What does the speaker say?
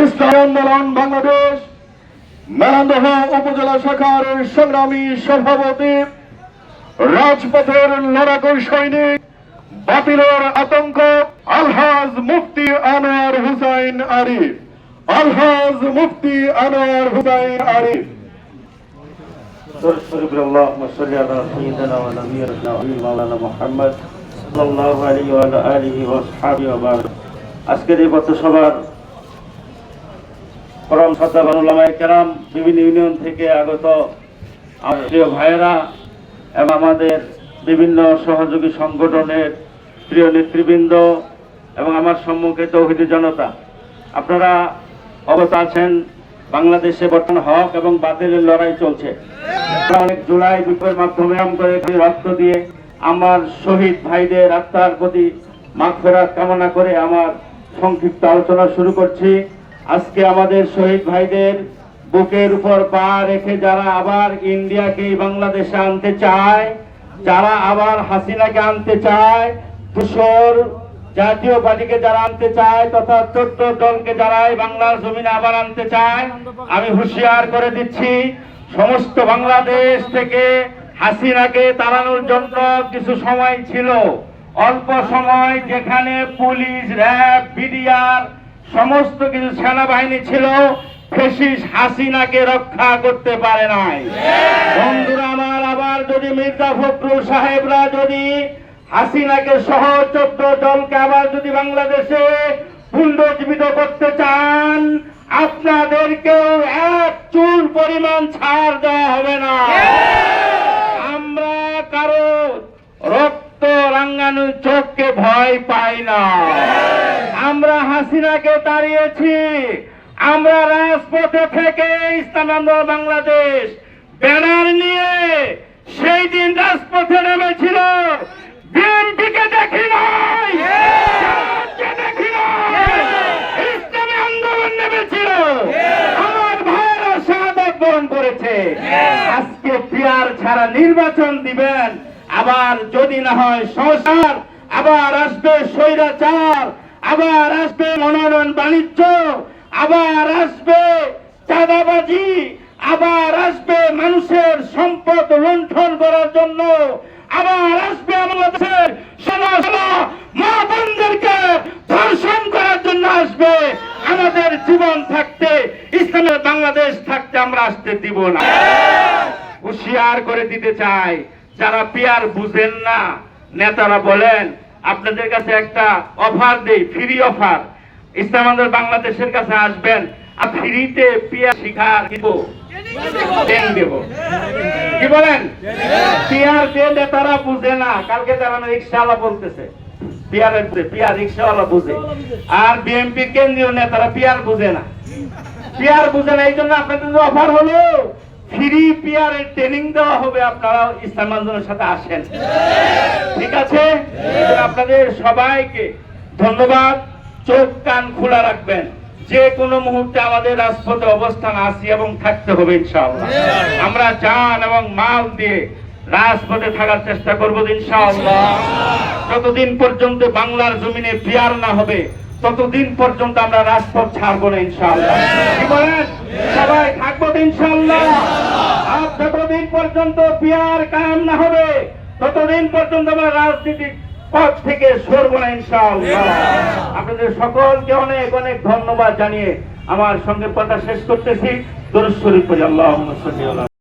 ইসলামী আন্দোলন বাংলাদেশ মেরান্দহ উপজেলা শাখার সংগ্রামী সভাপতি রাজপথের লড়াকু সৈনিক বাতিলের আতঙ্ক আলহাজ মুফতি আনোয়ার হুসাইন আরিফ আলহাজ মুফতি আনোয়ার হুসাইন আরিফ شرف اللهم صل على سيدنا ونبينا مولانا محمد صلى الله عليه وعلى آله وأصحابه وبارك আজকের এই পথসভার পরম শ্রদ্ধাবান ওলামায়ে কেরাম, বিভিন্ন ইউনিয়ন থেকে আগত প্রিয় ভাইয়েরা এবং আমাদের বিভিন্ন সহযোগী সংগঠনের প্রিয় নেতৃবৃন্দ এবং আমার সম্মুখে তৌহিদি জনতা। আপনারা অবত আছেন, বাংলাদেশে বর্তমান হক এবং বাতিলের লড়াই চলছে। অনেক জুলাই বিপ্লবের মাধ্যমে রক্ত দিয়ে আমার শহীদ ভাইদের আত্মার প্রতি মাগফেরাত কামনা করে আমার সংক্ষিপ্ত আলোচনা শুরু করছি। আজকে আমাদের শহীদ ভাইদের বুকের উপর পা রেখে যারা আবার ইন্ডিয়াকে বাংলাদেশে আনতে চায়, যারা আবার হাসিনাকে আনতে চায় ধূসর জাতীয় পার্টিকে যারা আনতে চায়, তথা চোদ্দ দলকে যারা বাংলার জমিনে আবার আনতে চায়, আমি হুঁশিয়ার করে দিচ্ছি, সমস্ত বাংলাদেশ থেকে হাসিনাকে তাড়ানোর জন্য কিছু সময় ছিল। অল্প সময় যেখানে পুলিশ, র্যাব, বিডিআর, সমস্ত কিছু সেনাবাহিনী ছিল, ফেসিস হাসিনাকে রক্ষা করতে পারে নাই। বন্ধুরা আমার, আবার যদি মির্জা ফখরুল সাহেবরা যদি হাসিনাকে সহ চোদ্দ দলকে আবার যদি বাংলাদেশে পুনরুজ্জীবিত করতে চান, আপনাদেরকেও এক চুল পরিমাণ ছাড় দেওয়া হবে না আমরা কারও রক্ত রাঙ্গানোর চোখকে পাই না। আমরা হাসিনাকে তাড়িয়েছি। আমরা রাজপথে থেকে ইসলাম আন্দোলন বাংলাদেশ। ব্যানার নিয়ে সেই দিন রাজপথে নেমেছিল। বিএনপিকে দেখি নাই। আজকে পিয়ার ছাড়া নির্বাচন দিবেন। আবার যদি না হয় সংসার আবার আসবে স্বৈরাচার, আবার আসবে মনোনয়ন বাণিজ্য, আবার আসবে চাঁদাবাজি, আবার আসবে মানুষের সম্পদ লুণ্ঠন করার জন্য, আবার আসবে বাংলাদেশের সোনা মা ধর্ষণ করার জন্য আসবে। আমাদের জীবন থাকতে, ইসলামের বাংলাদেশ থাকতে আমরা আসতে দিব না। হুঁশিয়ার করে দিতে চাই, যারা পিয়ার বুঝেন না। নেতারা বলেন, আপনাদের কাছে একটা অফার দেই, ফ্রি অফার। ইসলাম বাংলাদেশের কাছে আসবেন, আর ফ্রিতে পিয়ার শিখার দিব। কি বলেন? পিয়ার নেতারা বুঝে না, কালকে তারা রিক্সাওয়ালা বলতেছে পিয়ারের পিয়ার রিক্সাওয়ালা বুঝে। আর কেন্দ্রীয় নেতারা পিয়ার বুঝে না। পিয়ার বুঝে না এই জন্য আপনাদের অফার হলো। ফ্রি ট্রেনিং দেওয়া হবে। আপনারা ইসলাম আন্দোলনের সাথে আসেন। ঠিক আছে? আপনাদের সবাইকে ধন্যবাদ। চোখ, কান খোলা রাখবেন। যে কোনো মুহূর্তে আমাদের রাজপথে অবস্থান আসি এবং থাকতে হবে ইনশাআল্লাহ। আমরা জান এবং মাল দিয়ে রাজপথে থাকার চেষ্টা করব ইনশাআল্লাহ। যতদিন পর্যন্ত বাংলার জমিনে পিয়ার না হবে ততদিন পর্যন্ত আমরা রাজপথ ছাড়বো না বলেন? সবাই থাকব তো আর যতদিন পর্যন্ত না হবে, ততদিন পর্যন্ত আমরা রাজনীতি পথ থেকে সরবো না, ইনশাআল্লাহ। আপনাদের সকলকে অনেক অনেক ধন্যবাদ জানিয়ে আমার সঙ্গে কথা শেষ করতেছি। দরুদ শরীফ পড়ি, আল্লাহুম্মা সাল্লি আলা